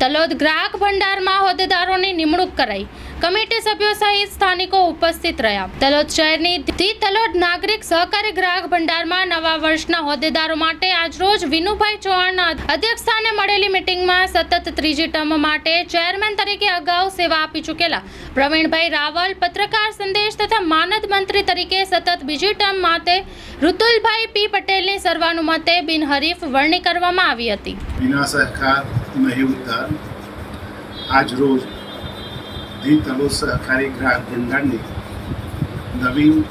તલોદ ગ્રાહક ભંડારમાં હોદ્દેદારોની નિમણૂક કરાઈ. કમિટી સભ્યો સહિત સ્થાનિકો ઉપસ્થિત રહ્યા. તલોદ શહેરની ધી તલોદ નાગરિક સહકારી ગ્રાહક ભંડારમાં નવા વર્ષના હોદ્દેદારો માટે આજરોજ વિનુભાઈ ચૌહાણના અધ્યક્ષસ્થાને મળેલી મિટિંગમાં સતત ત્રીજી ટર્મ માટે ચેરમેન તરીકે અગાઉ સેવા આપી ચૂકેલા. પ્રવીણભાઈ રાવલ પત્રકાર સંદેશ તથા માનદ મંત્રી તરીકે સતત બીજી ટર્મ માટે ઋતુલભાઈ પી પટેલની સર્વાનુમતે બિનહરીફ વરણી કરવામાં આવી હતી. વિના સહકાર ઉદ્ધાર આજ રોજ ધી તલો સહકારી ગ્રાહક ભંડારની નવીન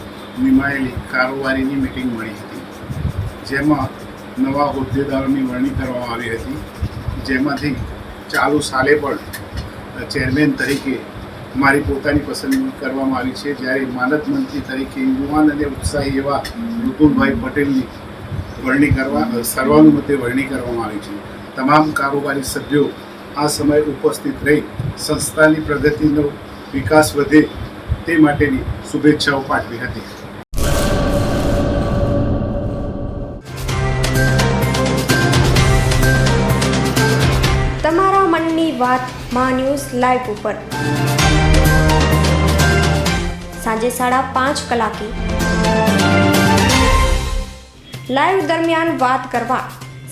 નિમાયેલી કારોબારીની મિટિંગ મળી હતી. જેમાં નવા હોદ્દેદારોની વરણી કરવામાં આવી હતી. જેમાંથી ચાલુ સાલે પણ ચેરમેન તરીકે મારી પોતાની પસંદગી કરવામાં આવી છે. જ્યારે માનદ મંત્રી તરીકે યુવાન અને ઉત્સાહી એવા ઋતુલભાઈ પટેલની વરણી કરવા, સર્વાનુમતે વરણી કરવામાં આવી છે. તમામ કારોબારી સભ્યો આ સમયે ઉપસ્થિત રહી સંસ્થાની પ્રગતિનો વિકાસ વધે તે માટેની શુભેચ્છાઓ પાઠવી હતી. તમારા મનની વાતમાં ન્યૂઝ લાઈવ ઉપર. સાંજે સાડા પાંચ કલાકે. લાઈવ દરમિયાન વાત કરવા